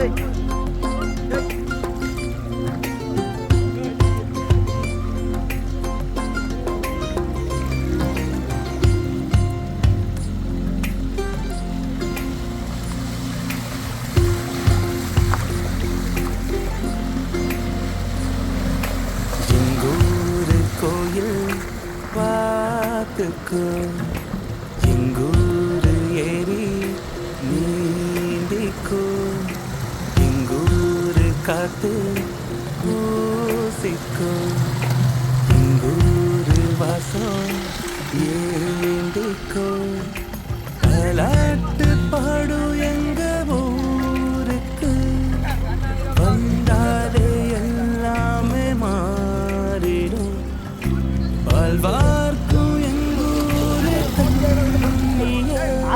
Hey. இருக்கும் எங்கூரு ஏரி நீந்திக்கும். எங்கூரு காத்து ஊசிக்கும் எங்கூரு வாசம் ஏ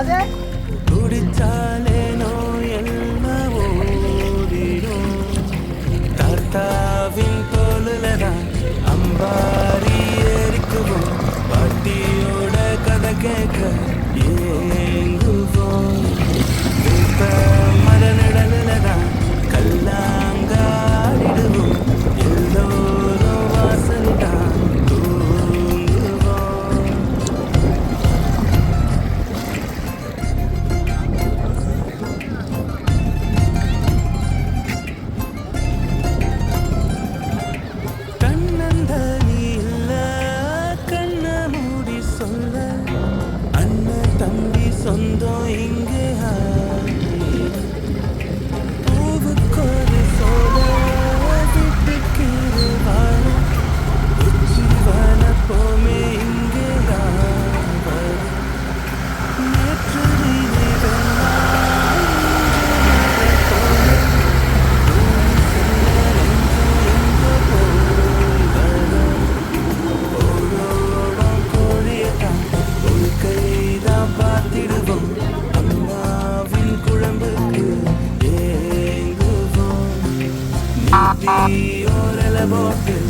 அது? குடிச்சாலே நோய் எல்லாம் ஓடிடும் தாத்தாவின் தோலுலதான் அம்பாரி ஏறிக்குவோம். பாட்டியோட கதை கேட்க ஏங்குவோம். di ore le botte